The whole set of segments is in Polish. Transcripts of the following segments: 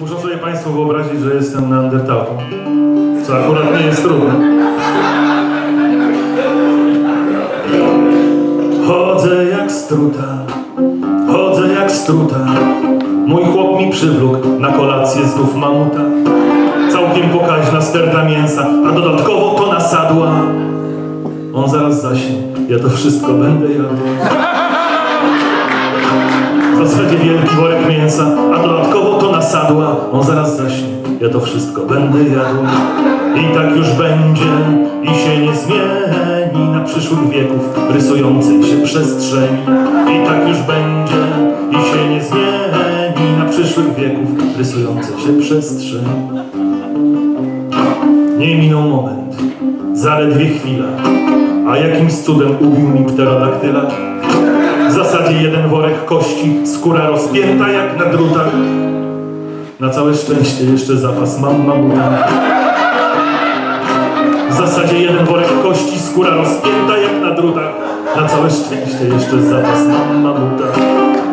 Muszą sobie Państwo wyobrazić, że jestem neandertalką. Co akurat nie jest trudne. Chodzę jak struta, chodzę jak struta. Mój chłop mi przywlókł na kolację znów mamuta. Całkiem pokaźna sterta mięsa, a dodatkowo to nasadła. On zaraz zaśnie, ja to wszystko będę jadł. W zasadzie wielki worek mięsa, a dodatkowo to nasadła. On zaraz zaśnie, ja to wszystko będę jadł. I tak już będzie i się nie zmieni na przyszłych wieków rysującej się przestrzeni. I tak już będzie i się nie zmieni na przyszłych wieków rysującej się przestrzeni. Nie minął moment, zaledwie chwila, a jakimś cudem ubił mi pterodaktyla. Zasadzie jeden worek kości, skóra rozpięta jak na drutach. Na całe szczęście jeszcze zapas mam mamuta. W zasadzie jeden worek kości, skóra rozpięta jak na drutach. Na całe szczęście jeszcze zapas mam mamuta.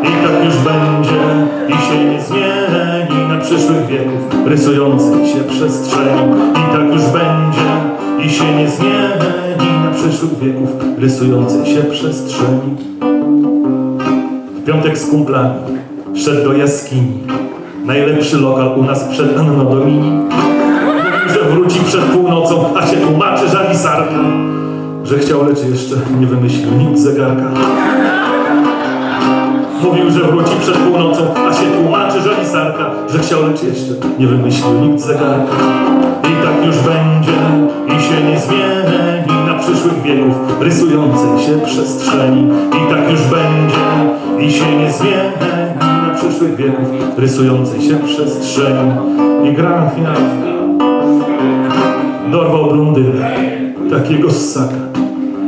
I tak już będzie i się nie zmieni na przyszłych wieków rysującej się przestrzeni. I tak już będzie i się nie zmieni na przyszłych wieków rysującej się przestrzeni. Piątek z kumplami szedł do jaskini. Najlepszy lokal u nas przed Anno Domini. Mówił, że wróci przed północą, a się tłumaczy żalisarka. Że chciał, lecz jeszcze nie wymyślił nikt zegarka. Mówił, że wróci przed północą, a się tłumaczy żalisarka. Że chciał, lecz jeszcze nie wymyślił nikt zegarka. I tak już będzie i się nie zmieni na przyszłych wieków rysującej się przestrzeni. I zmieni na przyszłych wieków rysującej się przestrzeni. I gra finał dorwał blondynę, takiego ssaka.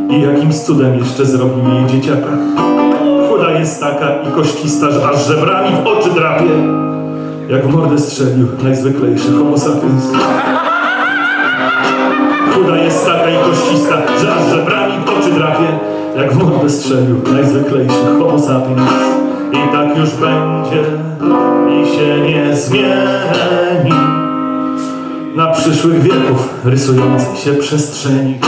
I jakimś cudem jeszcze zrobił jej dzieciaka. Chuda jest taka i koścista, że aż żebrami w oczy drapie. Jak w mordę strzelił najzwyklejszy homo sapiens. Chuda jest taka i koścista, że aż żebrami w oczy drapie. Jak w mordę strzelił najzwyklejszy homo sapiens. I tak już będzie i się nie zmieni na przyszłych wieków rysującej się przestrzeni.